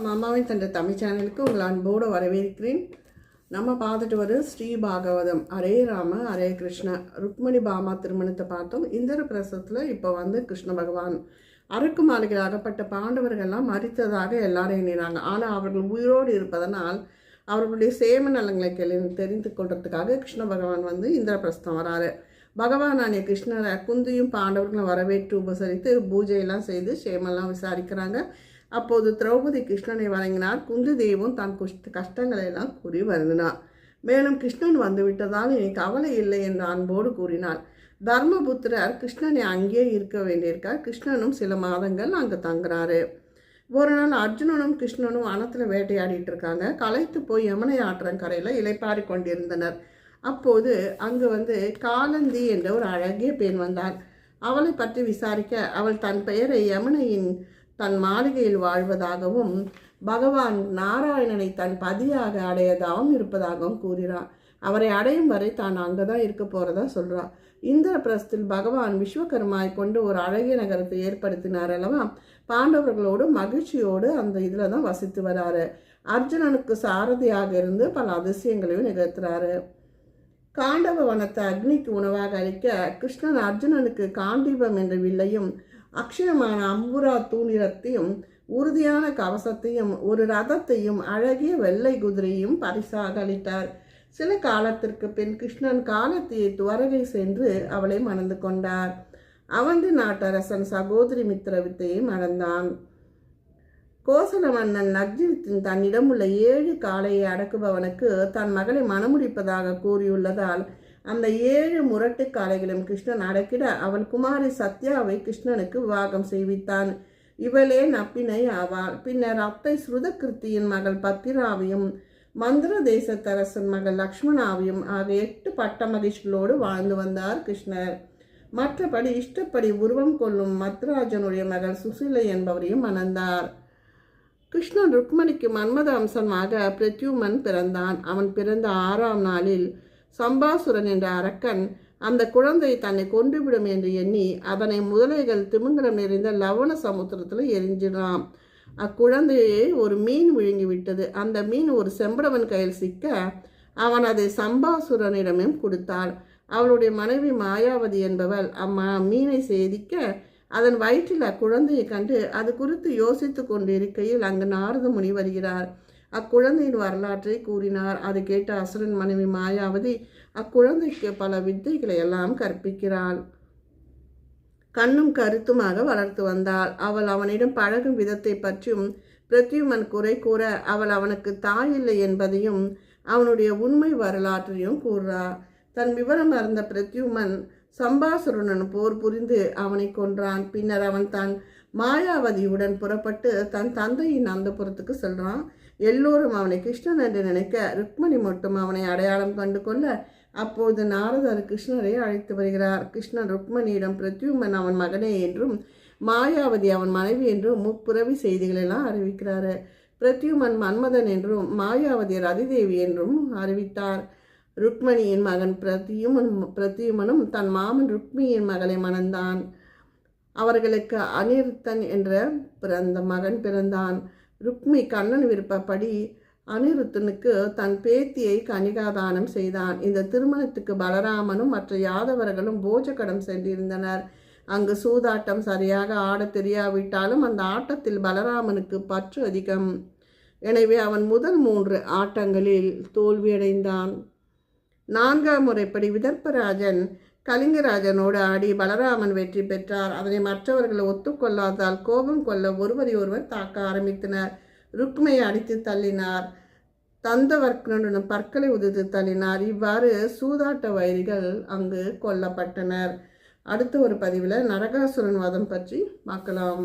மாமாவின் தந்த தமிழ் சேனலுக்கு உங்கள் அன்போடு வரவேற்கிறேன். நம்ம பார்த்துட்டு வரும் ஸ்ரீ பாகவதம். அரே ராம அரே கிருஷ்ண. ருக்மணி பாமா திருமணத்தை பார்த்தோம். இந்திர பிரசத்தில் இப்போ வந்து கிருஷ்ண பகவான் அரக்கு மாளிகையில் அகப்பட்ட பாண்டவர்கள்லாம் மறித்ததாக எல்லாரும் எண்ணினாங்க. ஆனால் அவர்கள் உயிரோடு இருப்பதனால் அவர்களுடைய சேம நலங்களை கெளி தெரிந்து கொள்றதுக்காக கிருஷ்ண பகவான் வந்து இந்திரபிரஸ்தம் வராரு. பகவானானிய கிருஷ்ணரை குந்தியும் பாண்டவர்களும் வரவேற்று உபசரித்து பூஜையெல்லாம் செய்து சேமெல்லாம் விசாரிக்கிறாங்க. அப்போது திரௌபதி கிருஷ்ணனை வழங்கினார் குந்தி தேவும் தன் குஷ்ட கஷ்டங்களை எல்லாம் கூறி வருந்தினார். மேலும் கிருஷ்ணன் வந்து விட்டதால் இனி கவலை இல்லை என்று அன்போடு கூறினார். தர்மபுத்திரர் கிருஷ்ணனை அங்கேயே இருக்க வேண்டியிருக்கார். கிருஷ்ணனும் சில மாதங்கள் அங்கே தங்குறாரு. ஒரு நாள் அர்ஜுனனும் கிருஷ்ணனும் வனத்தில் வேட்டையாடிட்டு இருக்காங்க. களைத்து போய் யமுனை ஆற்றங்கரையில் இலைப்பாரி கொண்டிருந்தனர். அப்போது அங்கு வந்து காலந்தி என்ற ஒரு அழகிய பெண் வந்தாள். அவளை பற்றி விசாரிக்க அவள் தன் பெயரை யமுனையின் தன் மாளிகையில் வாழ்வதாகவும் பகவான் நாராயணனை தன் பதியாக அடையதாகவும் இருப்பதாகவும் கூறுகிறார் அவரை அடையும் வரை தான் அங்கே தான் இருக்க போகிறதா சொல்கிறார் இந்திரபிரஸ்தில் பகவான் விஸ்வகர்மாய் கொண்டு ஒரு அழகிய நகரத்தை ஏற்படுத்தினார் அல்லவா? பாண்டவர்களோடு மகிழ்ச்சியோடு அந்த இதில் தான் வசித்து வராரு. அர்ஜுனனுக்கு சாரதியாக இருந்து பல அதிசயங்களையும் நிகழ்த்துறாரு. காண்டவ வனத்தை அக்னிக்கு உணவாக அளிக்க கிருஷ்ணன் அர்ஜுனனுக்கு காண்டீபம் என்ற வில்லையும் அக்ஷயமான அம்புரா தூணிரத்தையும் உறுதியான கவசத்தையும் ஒரு ரதத்தையும் அழகிய வெள்ளை குதிரையும் பரிசாக அளித்தார் சில காலத்திற்கு பின் கிருஷ்ணன் காலத்தியை துவரகை சென்று அவளை மணந்து கொண்டார். அவந்தி நாட்டரசன் சகோதரி மித்திரவித்தையை மணந்தான். கோசல மன்னன் நக்ஜித்தின் தன்னிடம் உள்ள ஏழு காளையை அடக்குபவனுக்கு தன் மகளை மணமுடிப்பதாக கூறியுள்ளதால் அந்த ஏழு முரட்டு காலைகளும் கிருஷ்ணன் அடக்கிட அவள் குமாரி சத்யாவை கிருஷ்ணனுக்கு விவாகம் செய்வித்தான். இவளே நப்பினை ஆவாள். பின்னர் அத்தை ஸ்ருதகிருத்தியின் மகள் பத்திராவையும் மந்திர தேசத்தரசன் மகள் லக்ஷ்மணாவையும் ஆகிய எட்டு பட்ட மகிழ்ச்சிகளோடு வாழ்ந்து வந்தார் கிருஷ்ணர். மற்றபடி இஷ்டப்படி உருவம் கொள்ளும் மத்ராஜனுடைய மகள் சுசிலை என்பவரையும் மணந்தார். கிருஷ்ணன் ருக்மணிக்கு மன்மத அம்சமாக பிரத்யுமன் பிறந்தான். அவன் பிறந்த ஆறாம் நாளில் சம்பாசுரன் என்ற அரக்கன் அந்த குழந்தை தன்னை கொன்றுவிடும் என்று எண்ணி அதனை முதலைகள் திமிங்கலம் நிறைந்த லவண சமுத்திரத்தில் எரிஞ்சிடலாம் அக்குழந்தையை ஒரு மீன் விழுங்கி விட்டது அந்த மீன் ஒரு செம்படவன் கையில் சிக்க அவன் அதை சம்பாசுரனிடமும் கொடுத்தாள். அவளுடைய மனைவி மாயாவதி என்பவள் அம்மா மீனை சேதிக்க அதன் வயிற்றில் அக்குழந்தையை கண்டு அது குறித்து யோசித்து கொண்டிருக்கையில் அங்கு நாரத முனி வருகிறார். அக்குழந்தையின் வரலாற்றை கூறினார். அதை கேட்ட அசுரன் மனைவி மாயாவதி அக்குழந்தைக்கு பல வித்தைகளை எல்லாம் கற்பிக்கிறாள். கண்ணும் கருத்துமாக வளர்த்து வந்தாள். அவள் அவனிடம் பழகும் விதத்தை பற்றியும் பிரத்யுமன் குறை கூற அவள் அவனுக்கு தாய் இல்லை என்பதையும் அவனுடைய உண்மை வரலாற்றையும் கூறுறார் தன் விவரம் அறிந்த பிரத்யுமன் சம்பாசுரனுடன் போர் புரிந்து அவனை கொன்றான். பின்னர் அவன் தான் மாயாவதியுடன் புறப்பட்டு தன் தந்தையின் அந்தபுரத்துக்கு செல்றான். எல்லோரும் அவனை கிருஷ்ணன் என்று நினைக்க ருக்மணி மட்டும் அவனை அடையாளம் கண்டு கொள்ள அப்போது நாரதர் கிருஷ்ணரை அழைத்து வருகிறார். கிருஷ்ணன் ருக்மணியிடம் பிரத்யுமன் அவன் மகனே என்றும் மாயாவதி அவன் மனைவி என்றும் முப்புறவி செய்திகளெல்லாம் அறிவிக்கிறாரு. பிரத்யுமன் மன்மதன் என்றும் மாயாவதி ரதிதேவி என்றும் அறிவித்தார். ருக்மணியின் மகன் பிரத்யுமன் பிரத்யுமனும் தன் மாமன் ருக்மியின் மகளை மணந்தான். அவர்களுக்கு அனிருத்தன் என்ற பிறந்த மகன் பிறந்தான். ருக்மி கண்ணன் விருப்பப்படி அனிருத்தனுக்கு தன் பேத்தியை கனிகாதானம் செய்தான். இந்த திருமணத்துக்கு பலராமனும் மற்ற யாதவர்களும் போஜகடம் சென்றிருந்தனர். அங்கு சூதாட்டம் சரியாக ஆடத் தெரியாவிட்டாலும் அந்த ஆட்டத்தில் பலராமனுக்கு பற்று அதிகம். எனவே அவன் முதல் மூன்று ஆட்டங்களில் தோல்வியடைந்தான். நான்காம் முறைப்படி விதர்ப்பராஜன் கலிங்கராஜனோடு ஆடி பலராமன் வெற்றி பெற்றார். அதனை மற்றவர்கள் ஒத்துக்கொள்ளாதால் கோபம் கொள்ள ஒருவரை ஒருவர் தாக்க ஆரம்பித்தனர். ருக்மையை அடித்து தள்ளினார். தந்தவர்க்கனுடன் பற்களை உதித்து தள்ளினார். இவ்வாறு சூதாட்ட வைரிகள் அங்கு கொல்லப்பட்டனர். அடுத்த ஒரு பதிவில் நரகாசுரன் வதம் பற்றி பார்க்கலாம்.